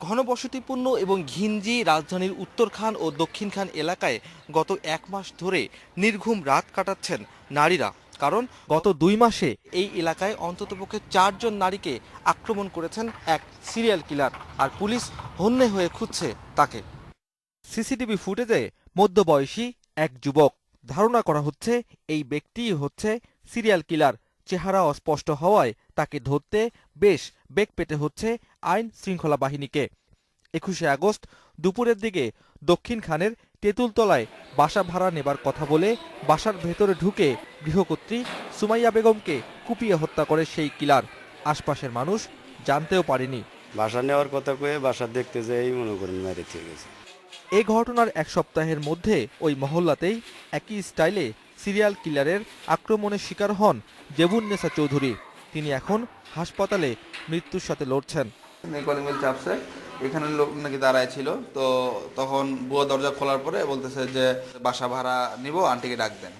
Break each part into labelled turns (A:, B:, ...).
A: ঘনবসতিপূর্ণ এবং ঘিঞ্জি রাজধানীর উত্তরখান ও দক্ষিণখান এলাকায় গত এক মাস ধরে নির্ঘুম রাত কাটাচ্ছেন নারীরা। কারণ গত দুই মাসে এই এলাকায় অন্ততপক্ষে চারজন নারীকে আক্রমণ করেছেন এক সিরিয়াল কিলার আর পুলিশ হন্যে হয়ে খুঁজছে তাকে। সিসিটিভি ফুটেজে মধ্যবয়সী এক যুবক। ধারণা করা হচ্ছে এই ব্যক্তিই হচ্ছে সিরিয়াল কিলার। চেহারা অস্পষ্ট হওয়ায় তাকে ধরতে বেশ বেগ পেতে হচ্ছে আইন শৃঙ্খলা বাহিনীকে। একুশে আগস্ট দুপুরের দিকে দক্ষিণ খানের তেঁতুলতলায় বাসা ভাড়া নেবার কথা বলে বাসার ভেতরে ঢুকে গৃহকর্ত্রী সুমাইয়া বেগমকে কুপিয়ে হত্যা করে সেই কিলার। আশপাশের মানুষ জানতেও পারেনি।
B: বাসা নেওয়ার কথা কয়ে বাসা দেখতে যাই মনে করেন মেরে গেছে।
A: এই ঘটনার এক সপ্তাহের মধ্যে ওই মহল্লাতেই একই স্টাইলে সিরিয়াল কিলারের আক্রমণের শিকার হন জেবুন্নেসা চৌধুরী। তিনি এখন হাসপাতালে মৃত্যুর সাথে লড়ছেন।
C: কলিং বেল চাপছে। এখানে লোক নাকি দাঁড়ায় ছিল। তো তখন বুয়া দরজা খোলার পরে বলতেছে যে, বাসা ভাড়া নিব, আন্টিকে ডাক দেন।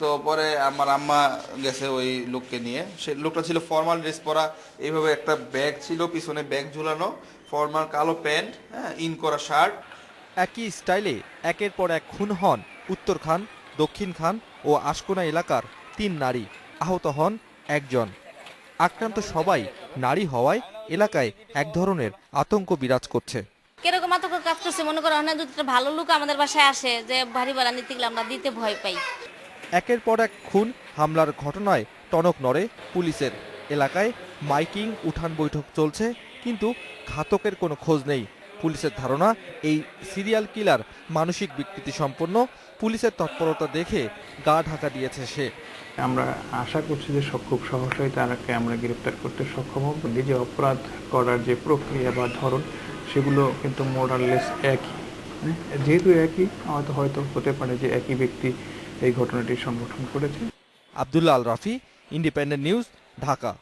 C: তো পরে আমার আম্মা গেছে ওই লোককে নিয়ে। সে লোকটা ছিল ফর্মাল ড্রেস পরা। এইভাবে একটা ব্যাগ ছিল, পিছনে ব্যাগ ঝুলানো ফর্মাল কালো প্যান্ট হ্যাঁ ইন করা শার্ট
A: একই স্টাইলে একের পর এক খুন হন উত্তর খান, দক্ষিণ খান ও আশকোনা এলাকার তিন নারী। আহত হন একজন। আক্রান্ত সবাই নারী হওয়ায় এলাকায় এক ধরনের আতঙ্ক বিরাজ করছে।
D: কীরকম আতঙ্ক কাজ করছে? মনে করো না দুটো ভালো লোক আমাদের বাসায় আসে যে ভারী ভাড়া নিতে গেলে আমরা দিতে ভয় পাই।
A: একের পর এক খুন হামলার ঘটনায় টনক নড়ে পুলিশের। এলাকায় মাইকিং উঠান বৈঠক চলছে কিন্তু ঘাতকের কোনো খোঁজ নেই। পুলিশের ধারণা এই সিরিয়াল কিলার মানসিক বিকৃতি সম্পন্ন। পুলিশের তৎপরতা দেখে গা ঢাকা দিয়েছে সে।
E: আমরা আশা করছি যে খুব সহসাই তারাকে আমরা গ্রেপ্তার করতে সক্ষম হব। যে অপরাধ করার যে প্রক্রিয়া বা ধরন, সেগুলো কিন্তু মোরাললেস একই। হ্যাঁ? যেহেতু একই, হয়তো হয়তো হতে পারে যে একই ব্যক্তি এই ঘটনাটি সংগঠন করেছে।
A: Abdullah Al Rafi, Independent News, Dhaka.